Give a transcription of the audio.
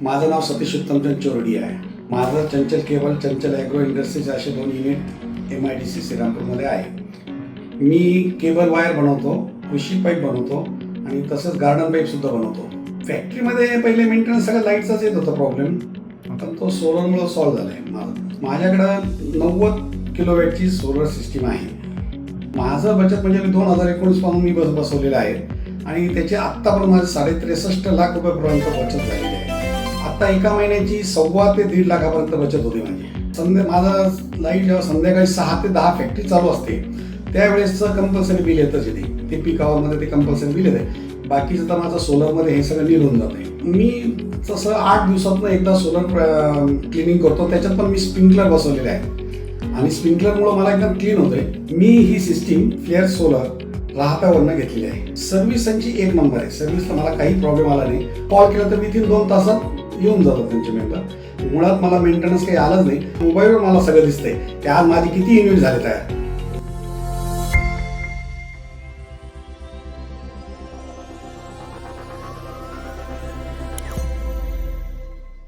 माझं नाव सतीश उत्तमचंद चोरडी आहे. माझं चंचल केबल चंचल ॲग्रो इंडस्ट्रीज असे दोन unit M I D C श्रीरामपूरमध्ये आहे. मी केबल वायर बनवतो कृषी पाईप बनवतो आणि तसंच गार्डन पाईपसुद्धा बनवतो. फॅक्टरीमध्ये पहिले मेंटेनन्स सगळं लाईटचाच येत होता प्रॉब्लेम पण तो सोलरमुळं सॉल्व झाला आहे माझं माझ्याकडं नव्वद किलोवॅटची सोलर सिस्टीम आहे. माझं बचत म्हणजे मी दोन हजार एकोणीसपासून मी बस बसवलेलं आहे. आणि त्याचे आत्तापर्यंत माझे साडे त्रेसष्ट लाख रुपयापर्यंत बचत झालेली आहे. आता एका महिन्याची सव्वा ते दीड लाखापर्यंत बचत होते माझी. संध्या माझं लाइट जेव्हा संध्याकाळी सहा ते दहा फॅक्टरी चालू असते त्यावेळेसचं कंपल्सरी बिल येतच येते. ते पिकावरमध्ये ते कंपल्सरी बिल येते बाकीचं तर माझं सोलरमध्ये हे सगळं निघून जाते मी तसं आठ दिवसातनं एकदा सोलर क्लिनिंग करतो. त्याच्यात पण मी स्प्रिंकलर बसवलेले आहे. आणि स्प्रिंकलरमुळं मला एकदम क्लीन होतंय. मी ही सिस्टीम फ्लेअर सोलर राहत्यावरनं घेतलेली आहे. सर्व्हिसांची एक नंबर आहे. सर्व्हिसला मला काही प्रॉब्लेम आला नाही. कॉल केला तर विथिन दोन तासात येऊन जातात त्यांचे मेंबर मुळात मला मेंटेनन्स काही आलंच नाही. मोबाईलवर मला सगळं दिसतंय. की आज माझी किती युनिट झाले तयार?